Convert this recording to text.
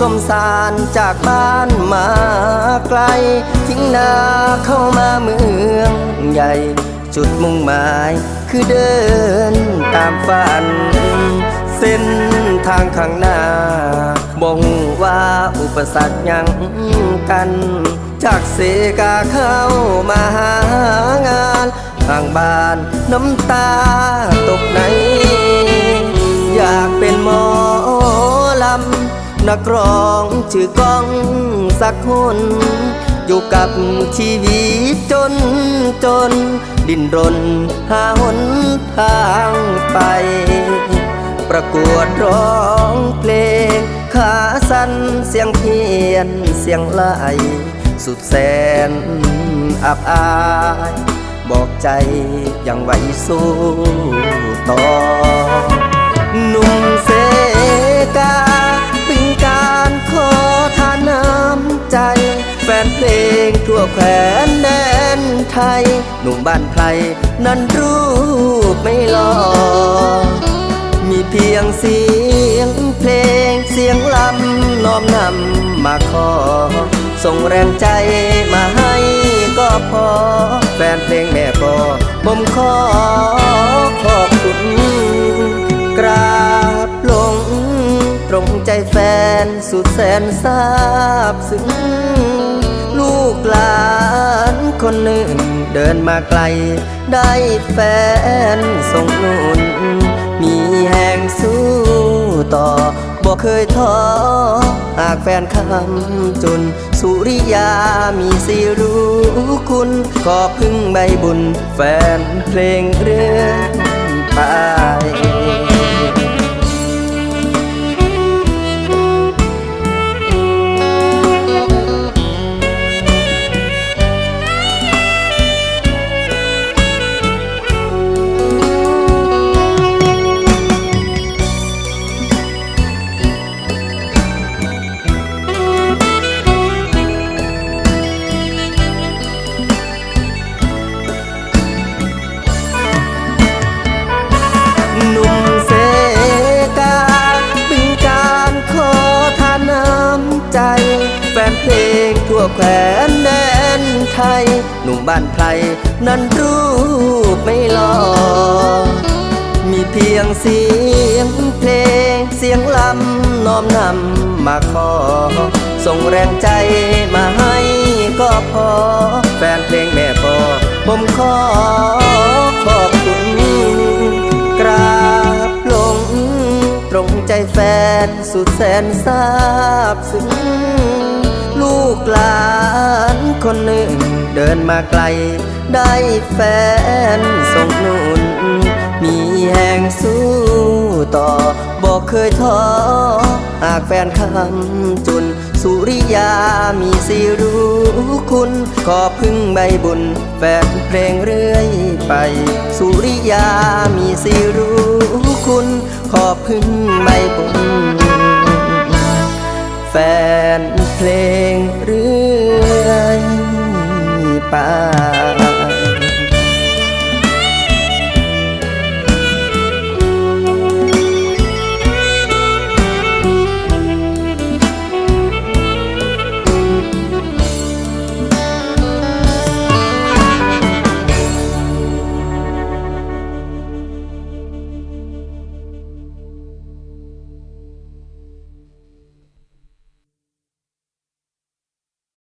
สมสารจากบ้านมาไกล ทิ้งนาเข้ามาเมืองใหญ่ จุดมุ่งหมายคือเดินตามฝัน เส้นทางข้างหน้าบ่งว่าอุปสรรคยังกัน จากเสกาเข้ามาหางานทางบ้านน้ำตาตกใน นักร้องชื่อก้องสักคน อยู่กับชีวิตจนจน ดิ้นรนหาหนทางไป ประกวดร้องเพลง ขาสั้นเสียงเพียนเสียงไหลสุดแสนอับอาย บอกใจยังไหวสู้ต่อหนุ่ นเพลงทั่วแคว้นแดนไทย หนุ่มบ้านไพรนั้นรูปไม่หลอมีเพียงเสียงเพลงเสียงลำน้อมนำมาขอ ส่งแรงใจมาให้ก็พอ แฟนเพลงแม่ปอผมขอขอบคุณ กราบลง ตรงใจแฟนสุดแสนซาบซึ้ง ลูกหลานคนหนึ่ง เดินมาไกล ได้แฟนส่งนุนมีแห่งสู้ต่อบอกเคยท้อหากแฟนคำจนสุริยามีสิรู้คุณ ขอพึ่งใบบุญ แฟนเพลงเรื่องไป แคว้นแดนไทย หนุ่มบ้านไพรนั้นรูปไม่หลอมีเพียงเสียงเพลง เสียงลำน้อมนำมาขอ ส่งแรงใจมาให้ก็พอ แฟนเพลงแม่ปอผมขอขอบคุณกราบลง ตรงใจแฟนสุดแสนซาบซึ้ง กหลานคนหนึ่ง เดินมาไกล ได้แฟนส่งนุน มีแห่งสู้ต่อบอกเคยท้อหากแฟนคำจุน สุริยามีสิรู้คุณ ขอพึ่งใบบุญ แฟนเพลงเรื่อยไป สุริยามีสิรู้คุณ ขอพึ่งใบบุญ Và